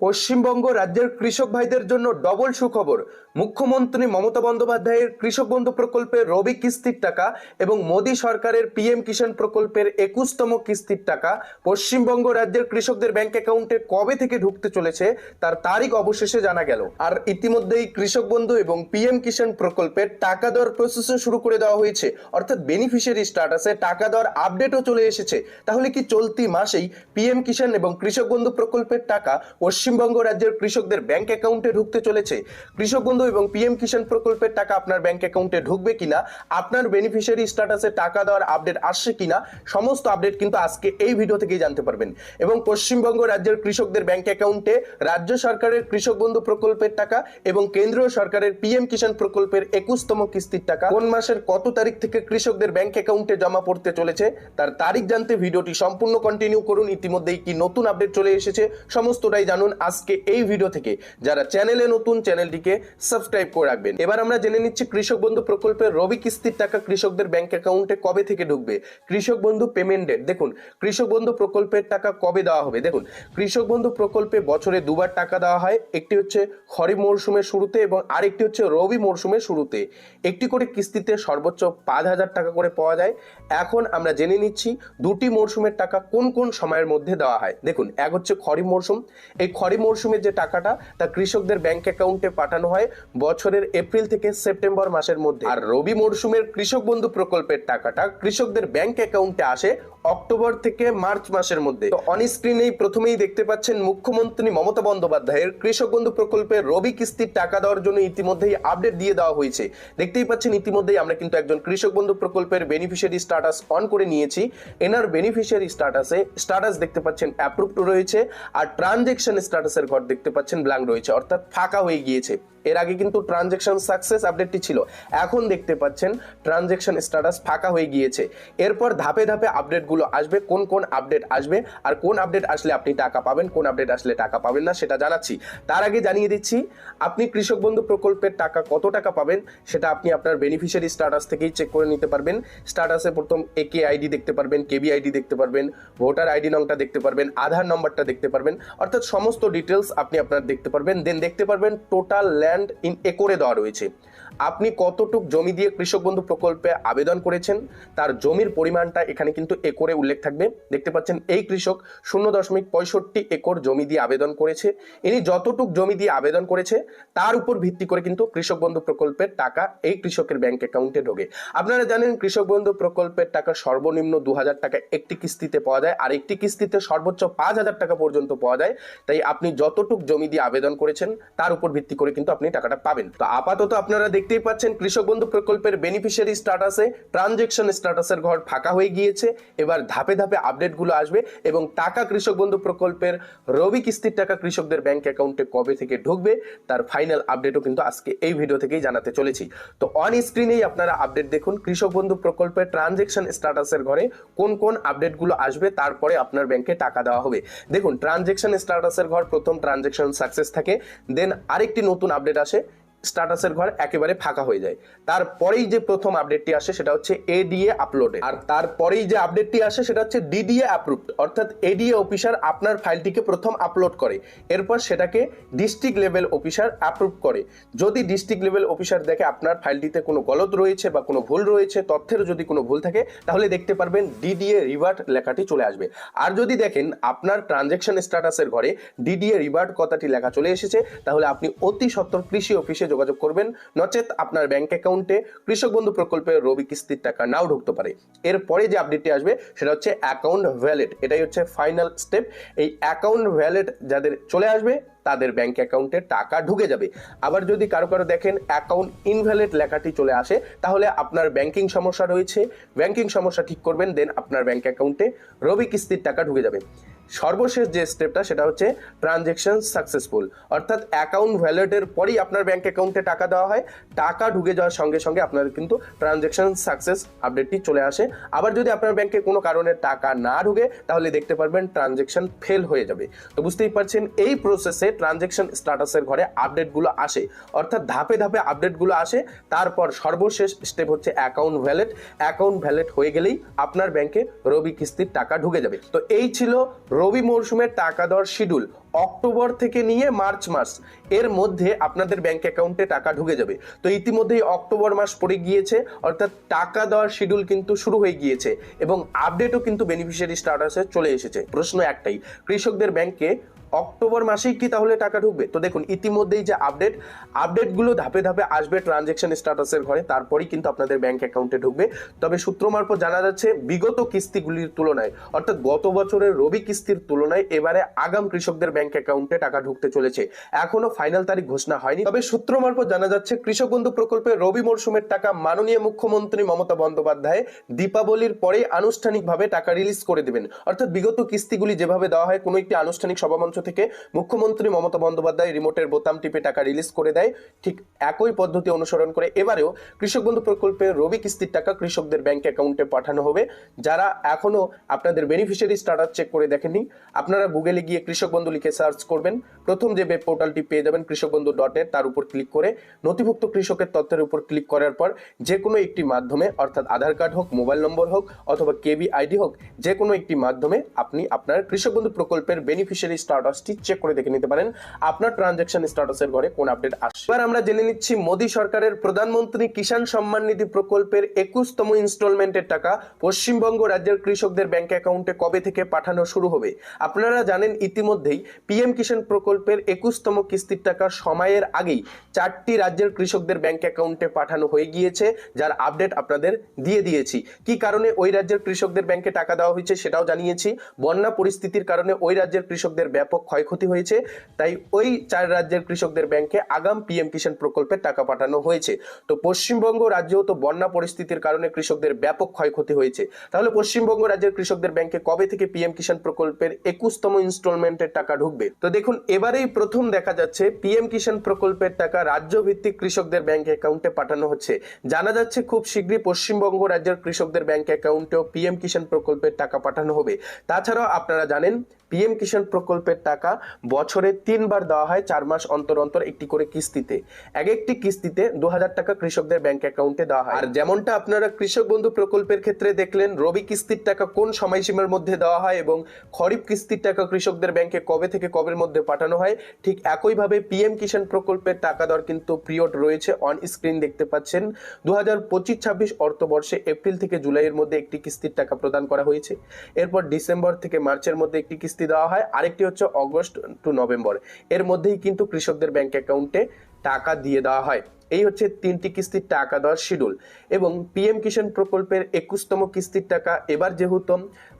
পশ্চিমবঙ্গ রাজ্যের কৃষক ভাইদের জন্য ডবল সুখবর। মুখ্যমন্ত্রী মমতা বন্দ্যোপাধ্যায়ের কৃষক বন্ধু প্রকল্পের রবি কিস্তির টাকা এবং মোদী সরকারের পিএম কিষাণ প্রকল্পের একুশতম কিস্তির টাকা পশ্চিমবঙ্গ রাজ্যের কৃষকদের ব্যাংক অ্যাকাউন্টে কবে থেকে ঢুকতে চলেছে তার তারিখ অবশেষে জানা গেল। আর ইতিমধ্যেই কৃষক বন্ধু এবং পিএম কিষাণ প্রকল্পের টাকা দেওয়ার প্রসেসও শুরু করে দেওয়া হয়েছে। অর্থাৎ বেনিফিশিয়ারি স্ট্যাটাসে টাকা দেওয়ার আপডেটও চলে এসেছে। তাহলে কি চলতি মাসেই পিএম কিষাণ এবং কৃষক বন্ধু প্রকল্পের টাকা পশ্চিমবঙ্গ রাজ্যের কৃষকদের ব্যাংক অ্যাকাউন্টে ঢুকতে চলেছে। কৃষক বন্ধু এবং পিএম কিষাণ প্রকল্পের টাকা আপনার ব্যাংক অ্যাকাউন্টে ঢুকবে কিনা, আপনার বেনিফিশিয়ারি স্ট্যাটাসে টাকা দেওয়ার আপডেট আসছে কিনা, সমস্ত আপডেট কিন্তু আজকে এই ভিডিও থেকেই জানতে পারবেন। এবং পশ্চিমবঙ্গ রাজ্যের কৃষকদের ব্যাংক অ্যাকাউন্টে রাজ্য সরকারের কৃষক বন্ধু প্রকল্পের টাকা এবং কেন্দ্রীয় সরকারের পিএম কিষাণ প্রকল্পের একুশতম কিস্তির টাকা কোন মাসের কত তারিখ থেকে কৃষকদের ব্যাংক অ্যাকাউন্টে জমা পড়তে চলেছে, তার তারিখ জানতে ভিডিওটি সম্পূর্ণ কন্টিনিউ করুন। ইতিমধ্যেই কি নতুন আপডেট চলে এসেছে, সমস্তটাই জানুন। আজকে এই ভিডিও থেকে যারা চ্যানেলে নতুন চ্যানেলটিকে সাবস্ক্রাইব করে রাখবেন। এবার আমরা জেনে নিচ্ছি কৃষক বন্ধু প্রকল্পের রবি কিস্তির টাকা কৃষকদের ব্যাংক অ্যাকাউন্টে কবে থেকে ঢুকবে? কৃষক বন্ধু পেমেন্ট ডেট দেখুন, কৃষক বন্ধু প্রকল্পের টাকা কবে দেওয়া হবে? দেখুন, কৃষক বন্ধু প্রকল্পে বছরে দুবার টাকা দেওয়া হয়, একটি হচ্ছে খরিফ মরশুমের শুরুতে এবং আরেকটি হচ্ছে রবি মরশুমের শুরুতে। একটি করে কিস্তিতে সর্বোচ্চ পাঁচ হাজার টাকা করে পাওয়া যায়। এখন আমরা জেনে নিচ্ছি দুটি মরশুমের টাকা কোন কোন সময়ের মধ্যে দেওয়া হয়। দেখুন, এক হচ্ছে খরিফ মরশুম। এই খরিফ মরশুমের যে টাকাটা তা কৃষকদের ব্যাংক অ্যাকাউন্টে পাঠানো হয় বছরের এপ্রিল থেকে সেপ্টেম্বর মাসের মধ্যে। আর রবি মরশুমের কৃষক বন্ধু প্রকল্পের টাকাটা কৃষকদের ব্যাংক অ্যাকাউন্টে আসে অক্টোবর থেকে মার্চ মাসের মধ্যে। তো অন স্ক্রিনেই প্রথমেই দেখতে পাচ্ছেন মুখ্যমন্ত্রী মমতা বন্দ্যোপাধ্যায়ের কৃষক বন্ধু প্রকল্পের রবি কিস্তির টাকা দেওয়ার জন্য ইতিমধ্যেই আপডেট দিয়ে দেওয়া হয়েছে। দেখতেই পাচ্ছেন ইতিমধ্যেই আমরা কিন্তু একজন কৃষক বন্ধু প্রকল্পের বেনিফিশিয়ারি স্ট্যাটাস অন করে নিয়েছি। এনার বেনিফিশিয়ারি স্ট্যাটাসে স্ট্যাটাস দেখতে পাচ্ছেন অ্যাপ্রুভড রয়েছে। আর ট্রানজেকশন স্ট্যাটাসের ঘর দেখতে পাচ্ছেন ব্ল্যাঙ্ক রয়েছে অর্থাৎ ফাঁকা হয়ে গিয়েছে। এর আগে কিন্তু ট্রানজেকশন সাকসেস আপডেটটি ছিল। এখন দেখতে পাচ্ছেন ট্রানজেকশন স্ট্যাটাস ফাঁকা হয়ে গিয়েছে। এরপর ধাপে ধাপে আপডেটগুলো আসবে, কোন কোন আপডেট আসবে আর কোন আপডেট আসলে আপনি টাকা পাবেন, কোন আপডেট আসলে টাকা পাবেন না সেটা জানাচ্ছি। তার আগে জানিয়ে দিচ্ছি, আপনি কৃষক বন্ধু প্রকল্পের টাকা কত টাকা পাবেন সেটা আপনি আপনার বেনিফিশিয়ারি স্ট্যাটাস থেকেই চেক করে নিতে পারবেন। স্ট্যাটাসে প্রথম একে আইডি দেখতে পারবেন কেবি আইডি দেখতে পারবেন ভোটার আইডি নংটা দেখতে পারবেন, আধার নম্বরটা দেখতে পারবেন। অর্থাৎ সমস্ত ডিটেলস আপনি আপনার দেখতে পারবেন। দেন দেখতে পারবেন টোটাল ল্যান্ড ইন একরে দেওয়া রয়েছে। আপনি কতটুক জমি দিয়ে কৃষক বন্ধু প্রকল্পে আবেদন করেছেন, তার জমির পরিমাণটা এখানে কিন্তু একরে উল্লেখ থাকবে। দেখতে পাচ্ছেন, এই কৃষক শূন্য দশমিক পঁয়ষট্টি একর জমি দিয়ে আবেদন করেছে। ইনি যতটুক জমি দিয়ে আবেদন করেছে, তার উপর ভিত্তি করে কিন্তু কৃষক বন্ধু প্রকল্পের টাকা এই কৃষকের ব্যাংক অ্যাকাউন্টে ঢোকে। আপনারা জানেন, কৃষক বন্ধু প্রকল্পের টাকা সর্বনিম্ন দু হাজার টাকা একটি কিস্তিতে পাওয়া যায়, আর একটি কিস্তিতে সর্বোচ্চ পাঁচ হাজার টাকা পর্যন্ত পাওয়া যায়। তাই আপনি যতটুক জমি দিয়ে আবেদন করেছেন, তার উপর ভিত্তি করে কিন্তু আপনি টাকাটা পাবেন। তো আপাতত আপনারা দেখতেই পাচ্ছেন কৃষক বন্ধু প্রকল্পের বেনিফিশিয়ারি স্ট্যাটাসে ট্রানজেকশন স্ট্যাটাসের ঘর ফাঁকা হয়ে গিয়েছে। এবার ধাপে ধাপে আপডেটগুলো আসবে এবং টাকা কৃষক বন্ধু প্রকল্পের রবি কিস্তির টাকা কৃষকদের ব্যাংক অ্যাকাউন্টে কবে থেকে ঢুকবে, তার ফাইনাল আপডেটও কিন্তু আজকে এই ভিডিও থেকেই জানাতে চলেছি। তো অন স্ক্রিনেই আপনারা আপডেট দেখুন কৃষক বন্ধু প্রকল্পের ট্রানজেকশন স্ট্যাটাসের ঘরে কোন কোন আপডেটগুলো আসবে, তারপরে আপনার ব্যাংকে টাকা দেওয়া হবে। দেখুন ট্রানজেকশন স্ট্যাটাসের ঘর প্রথম ট্রানজেকশন সাকসেস থাকে দেন আরেকটি নতুন আপডেট আসে স্ট্যাটাসের ঘর একেবারে ফাঁকা হয়ে যায়। তারপরেই যে প্রথম আপডেটটি আসে সেটা হচ্ছে এডিএ আপলোডে আর তারপরেই যে আপডেটটি আসে সেটা হচ্ছে ডিডিএ অ্যাপ্রুভড অর্থাৎ এডিএ অফিসার আপনার ফাইলটিকে প্রথম আপলোড করে। এরপর সেটাকে ডিস্ট্রিক্ট লেভেল অফিসার অ্যাপ্রুভ করে। যদি ডিস্ট্রিক্ট লেভেল অফিসার দেখে আপনার ফাইলটিতে কোনো গলত রয়েছে বা কোনো ভুল রয়েছে, তথ্যের যদি কোনো ভুল থাকে, তাহলে দেখতে পারবেন ডিডিএ রিভার্ট লেখাটি চলে আসবে। আর যদি দেখেন আপনার ট্রানজেকশন স্ট্যাটাসের ঘরে ডিডিএ রিভার্ট কথাটি লেখা চলে এসেছে, তাহলে আপনি অতি সত্তর কৃষি অফিসে যোগাযোগ করবেন। নচেত আপনার ব্যাংক অ্যাকাউন্টে কৃষক বন্ধু প্রকল্পের রবি কিস্তির টাকা নাও ঢুকতে পারে। এরপরে যে আপডেটটি আসবে, সেটা হচ্ছে অ্যাকাউন্ট ভ্যালেট এটাই হচ্ছে ফাইনাল স্টেপ এই অ্যাকাউন্ট ভ্যালেট যাদের চলে আসবে, তাদের ব্যাংক অ্যাকাউন্টে টাকা ঢুকে যাবে। আবার যদি কারও কারও দেখেন অ্যাকাউন্ট ইনভ্যালিড লেখাটি চলে আসে, তাহলে আপনার ব্যাংকিং সমস্যা রয়েছে। ব্যাংকিং সমস্যা ঠিক করবেন দেন আপনার ব্যাংক অ্যাকাউন্টে রবি কিস্তির টাকা ঢুকে যাবে। সর্বশেষ যে স্টেপটা সেটা হচ্ছে ট্রানজেকশন সাকসেসফুল অর্থাৎ অ্যাকাউন্ট ভ্যালিডের পরেই আপনার ব্যাঙ্ক অ্যাকাউন্টে টাকা দেওয়া হয়। টাকা ঢুকে যাওয়ার সঙ্গে সঙ্গে আপনার কিন্তু ট্রানজেকশন সাকসেস আপডেটটি চলে আসে। আবার যদি আপনার ব্যাংকে কোনো কারণে টাকা না ঢুকে, তাহলে দেখতে পারবেন ট্রানজেকশন ফেল হয়ে যাবে। তো বুঝতেই পারছেন, এই প্রসেসে ট্রানজেকশন স্ট্যাটাসের ঘরে আপডেটগুলো আসে। অর্থাৎ ধাপে ধাপে আপডেটগুলো আসে। তারপর সর্বশেষ স্টেপ হচ্ছে অ্যাকাউন্ট ভ্যালেট অ্যাকাউন্ট ভ্যালেট হয়ে গেলেই আপনার ব্যাংকে রবি কিস্তির টাকা ঢুকে যাবে। তো এই ছিল রবি মরশুমের টাকা দেওয়ার শিডিউল অক্টোবর থেকে নিয়ে মার্চ মাস। এর মধ্যে আপনাদের ব্যাংক অ্যাকাউন্টে টাকা ঢুকে যাবে। তো ইতিমধ্যেই অক্টোবর মাস পড়ে গিয়েছে, অর্থাৎ টাকা দেওয়ার শিডিউল কিন্তু শুরু হয়ে গিয়েছে এবং আপডেটও কিন্তু বেনিফিশিয়ারি স্টার্টাসে চলে এসেছে। প্রশ্ন একটাই, কৃষকদের ব্যাংকে অক্টোবর মাসেই কি তাহলে টাকা ঢুকবে? তো দেখুন, ইতিমধ্যেই যে আপডেট, আপডেটগুলো ধাপে ধাপে আসবে ট্রানজেকশন স্ট্যাটাসের ঘরে, তারপরেই কিন্তু আপনাদের ব্যাংক অ্যাকাউন্টে ঢুকবে। তবে সূত্র মারফত জানা যাচ্ছে, বিগত কিস্তিগুলির তুলনায়, অর্থাৎ গত বছরের রবি কিস্তির তুলনায় এবারে আগাম কৃষকদের ব্যাংক অ্যাকাউন্টে টাকা ঢুকতে চলেছে। এখনও ফাইনাল তারিখ ঘোষণা হয়নি। তবে সূত্র মারফত জানা যাচ্ছে, কৃষক বন্ধু প্রকল্পে রবি মরশুমের টাকা মাননীয় মুখ্যমন্ত্রী মমতা বন্দ্যোপাধ্যায় দীপাবলির পরেই আনুষ্ঠানিকভাবে টাকা রিলিজ করে দেবেন। অর্থাৎ বিগত কিস্তিগুলি যেভাবে দেওয়া হয়, কোনো একটি আনুষ্ঠানিক সভামঞ্চ থেকে মুখ্যমন্ত্রী মমতা বন্দ্যোপাধ্যায় রিমোটের বোতাম টিপে টাকা রিলিজ করে দেয়। ঠিক একই পদ্ধতি অনুসরণ করে এবারেও কৃষক বন্ধু প্রকল্পে রবি কিস্তির টাকা কৃষকদের ব্যাংক অ্যাকাউন্টে পাঠানো হবে। যারা এখনও আপনাদের বেনিফিশিয়ারি স্টার্টার চেক করে দেখেননি, আপনারা গুগলে গিয়ে কৃষক বন্ধু লিখে সার্চ করবেন। প্রথম যে ওয়েব পোর্টালটি পেয়ে যাবেন কৃষক বন্ধু ডট তার উপর ক্লিক করে নথিভুক্ত কৃষকের তথ্যের উপর ক্লিক করার পর যে কোনো একটি মাধ্যমে, অর্থাৎ আধার কার্ড হোক, মোবাইল নম্বর হোক, অথবা কেবি আইডি হোক যে কোনো একটি মাধ্যমে আপনি আপনার কৃষক বন্ধু প্রকল্পের বেনিফিশিয়ারি স্টাটাসটি চেক করে দেখে নিতে পারেন। আপনার ট্রানজ্যাকশন স্ট্যাটাসের ঘরে কোন আপডেট আসছে। এবার আমরা জেনে নিচ্ছি মোদী সরকারের প্রধানমন্ত্রী কিষাণ সম্মান নিধি প্রকল্পের একুশতম ইনস্টলমেন্টের টাকা পশ্চিমবঙ্গ রাজ্যের কৃষকদের ব্যাংক অ্যাকাউন্টে কবে থেকে পাঠানো শুরু হবে? আপনারা জানেন ইতিমধ্যেই পিএম কিষাণ প্রকল্পের একুশতম কিস্তির টাকা সময়ের আগেই চারটি রাজ্যের কৃষকদের ব্যাংক অ্যাকাউন্টে পাঠানো হয়ে গিয়েছে, যার আপডেট আপনাদের দিয়ে দিয়েছি। কি কারণে ওই রাজ্যের কৃষকদের ব্যাংকে টাকা দেওয়া হয়েছে সেটাও জানিয়েছি। বন্যা পরিস্থিতির কারণে ওই রাজ্যের কৃষকদের ব্যাপক ক্ষয়ক্ষতি হয়েছে, তাই ওই চার রাজ্যের কৃষকদের ব্যাংকে আগাম পিএম কিষাণ প্রকল্পের টাকা পাঠানো হয়েছে। তো পশ্চিমবঙ্গ রাজ্যেও তো বন্যা পরিস্থিতির কারণে কৃষকদের ব্যাপক ক্ষয়ক্ষতি হয়েছে। তাহলে পশ্চিমবঙ্গ রাজ্যের কৃষকদের ব্যাংকে কবে থেকে পিএম কিষাণ প্রকল্পের একুশতম ইনস্টলমেন্টের টাকা ঢুকবে? তো দেখুন, এবারেই প্রথম দেখা যাচ্ছে পিএম কিষাণ প্রকল্পের টাকা রাজ্য ভিত্তিক কৃষকদের ব্যাংক অ্যাকাউন্টে পাঠানো হচ্ছে। জানা যাচ্ছে খুব শীঘ্রই পশ্চিমবঙ্গ রাজ্যের কৃষকদের ব্যাংক অ্যাকাউন্টেও পিএম কিষাণ প্রকল্পের টাকা পাঠানো হবে। তাছাড়াও আপনারা জানেন, পিএম কিষাণ প্রকল্পের টাকা বছরে তিনবার দেওয়া হয়, চার মাস অন্তর অন্তর একটি করে কিস্তিতে। এক একটি কিস্তিতে দু হাজার টাকা কৃষকদের ব্যাংক অ্যাকাউন্টে দেওয়া হয়। আর যেমনটা আপনারা কৃষক বন্ধু প্রকল্পের ক্ষেত্রে দেখলেন, রবি কিস্তির টাকা কোন সময়সীমার মধ্যে দেওয়া হয় এবং খরিফ কিস্তির টাকা কৃষকদের ব্যাংকে কবে থেকে কবের মধ্যে পাঠানো হয়, ঠিক একইভাবে পিএম কিষাণ প্রকল্পের টাকা দর কিন্তু পিরিয়ড রয়েছে অন স্ক্রিন দেখতে পাচ্ছেন। দু হাজার পঁচিশ, ছাব্বিশ অর্থবর্ষে এপ্রিল থেকে জুলাইয়ের মধ্যে একটি কিস্তির টাকা প্রদান করা হয়েছে। এরপর ডিসেম্বর থেকে মার্চের মধ্যে একটি কিস্তি দেওয়া হয়। আরেকটি হচ্ছে অগস্ট টু নভেম্বর। এর মধ্যেই কিন্তু কৃষকদের ব্যাংক অ্যাকাউন্টে টাকা দিয়ে দেওয়া হয়। এই হচ্ছে তিনটি কিস্তির টাকা দেওয়ার শিডিউল। এবং পিএম কিষাণ প্রকল্পের একুশতম কিস্তির টাকা এবার যেহেতু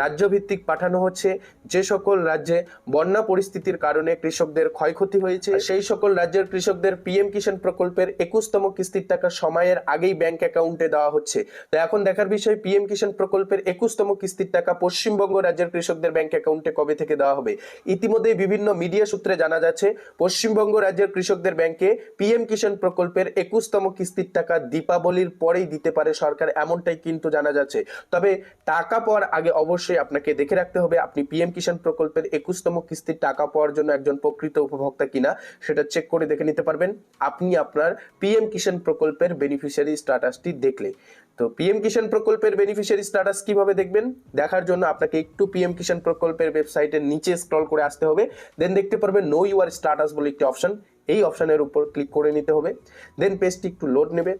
রাজ্যভিত্তিক পাঠানো হচ্ছে, যে সকল রাজ্যে বন্যা পরিস্থিতির কারণে কৃষকদের ক্ষয়ক্ষতি হয়েছে, সেই সকল রাজ্যের কৃষকদের পিএম কিষাণ প্রকল্পের একুশতম কিস্তির টাকা সময়ের আগেই ব্যাংক অ্যাকাউন্টে দেওয়া হচ্ছে। তো এখন দেখার বিষয়, পিএম কিষাণ প্রকল্পের একুশতম কিস্তির টাকা পশ্চিমবঙ্গ রাজ্যের কৃষকদের ব্যাংক অ্যাকাউন্টে কবে থেকে দেওয়া হবে? ইতিমধ্যে বিভিন্ন মিডিয়া সূত্রে জানা যাচ্ছে, পশ্চিমবঙ্গ রাজ্যের কৃষকদের ব্যাংকে পিএম কিষাণ প্রকল্পের একুশতম কিস্তির টাকা দীপাবলির পরেই দিতে পারে সরকার, এমনটাই কিন্তু জানা যাচ্ছে। তবে টাকা পাওয়ার আগে অবশ্যই আপনাকে দেখে রাখতে হবে, আপনি পিএম কিষাণ প্রকল্পের একুশতম কিস্তির টাকা পাওয়ার জন্য একজন প্রকৃত উপভোক্তা কিনা, সেটা চেক করে দেখে নিতে পারবেন। আপনি আপনার পিএম কিষাণ প্রকল্পের বেনিফিশিয়ারি স্ট্যাটাসটি দেখলে। তো পিএম কিষাণ প্রকল্পের বেনিফিশিয়ারি স্ট্যাটাস কীভাবে দেখবেন? দেখার জন্য আপনাকে একটু পিএম কিষাণ প্রকল্পের ওয়েবসাইটের নিচে স্ক্রল করে আসতে হবে। দেন দেখতে পারবেন নো ইউর স্ট্যাটাস বলে একটি অপশন এই অপশানের উপর ক্লিক করে নিতে হবে। দেন পেজটি একটু লোড নেবে।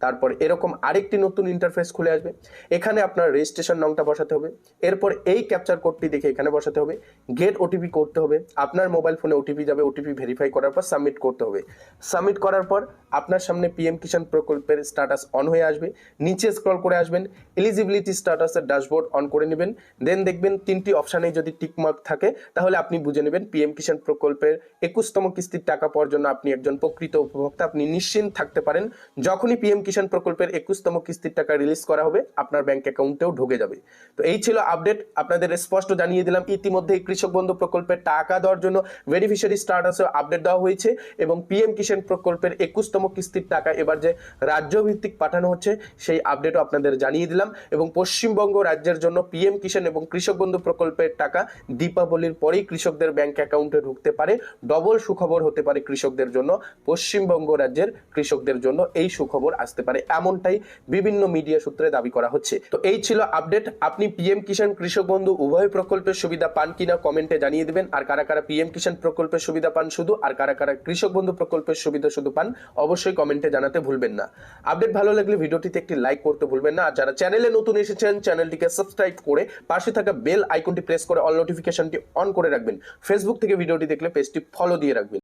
তারপর এরকম আরেকটি নতুন ইন্টারফেস খুলে আসবে। এখানে আপনার রেজিস্ট্রেশন নংটা বসাতে হবে। এরপর এই ক্যাপচার কোডটি দেখে এখানে বসাতে হবে। গেট ওটিপি করতে হবে। আপনার মোবাইল ফোনে ওটিপি যাবে। ওটিপি ভেরিফাই করার পর সাবমিট করতে হবে। সাবমিট করার পর আপনার সামনে পিএম কিষাণ প্রকল্পের স্ট্যাটাস অন হয়ে আসবে। নিচে স্ক্রল করে আসবেন। এলিজিবিলিটি স্ট্যাটাসের ড্যাশবোর্ড অন করে নেবেন। দেন দেখবেন তিনটি অপশানে যদি টিকমার্ক থাকে, তাহলে আপনি বুঝে নেবেন পিএম কিষাণ প্রকল্পের একুশতম কিস্তির টাকা পাওয়ার জন্য আপনি একজন প্রকৃত উপভোক্তা। আপনি নিশ্চিন্ত থাকতে পারেন। যখনই পিএম কিষাণ প্রকল্পের একুশতম কিস্তির টাকা রিলিজ করা হবে, আপনার ব্যাংক অ্যাকাউন্টেও ঢুকে যাবে। তো এই ছিল আপডেট আপনাদের স্পষ্ট জানিয়ে দিলাম ইতিমধ্যে কৃষক বন্ধু প্রকল্পের টাকা দেওয়ার জন্য বেনিফিশিয়ারি স্টার্টাসে আপডেট দেওয়া হয়েছে এবং পিএম কিষাণ প্রকল্পের একুশতম কিস্তির টাকা এবার যে রাজ্য ভিত্তিক পাঠানো হচ্ছে, সেই আপডেটও আপনাদের জানিয়ে দিলাম এবং পশ্চিমবঙ্গ রাজ্যের জন্য পিএম কিষাণ এবং কৃষক বন্ধু প্রকল্পের টাকা দীপাবলির পরেই কৃষকদের ব্যাংক অ্যাকাউন্টে ঢুকতে পারে ডবল সুখবর হতে পারে কৃষকদের জন্য, পশ্চিমবঙ্গ রাজ্যের কৃষকদের জন্য এই সুখবর আসতে আসতে পারে এমনটাই বিভিন্ন মিডিয়া সূত্রে দাবি করা হচ্ছে। তো এই ছিল আপডেট আপনি পিএম কিষাণ কৃষক বন্ধু, উভয় প্রকল্পের সুবিধা পান কিনা কমেন্টে জানিয়ে দিবেন। আর কারা কারা পিএম কিষাণ প্রকল্পের সুবিধা পান শুধু, আর কারা কারা কৃষক বন্ধু প্রকল্পের সুবিধা শুধু পান, অবশ্যই কমেন্টে জানাতে ভুলবেন না। আপডেট ভালো লাগলে ভিডিওটিতে একটি লাইক করতে ভুলবেন না। আর যারা চ্যানেলে নতুন এসেছেন চ্যানেলটিকে সাবস্ক্রাইব করে পাশে থাকা বেল আইকনটি প্রেস করে অল নোটিফিকেশনটি অন করে রাখবেন। ফেসবুক থেকে ভিডিওটি দেখলে পেজটি ফলো দিয়ে রাখবেন।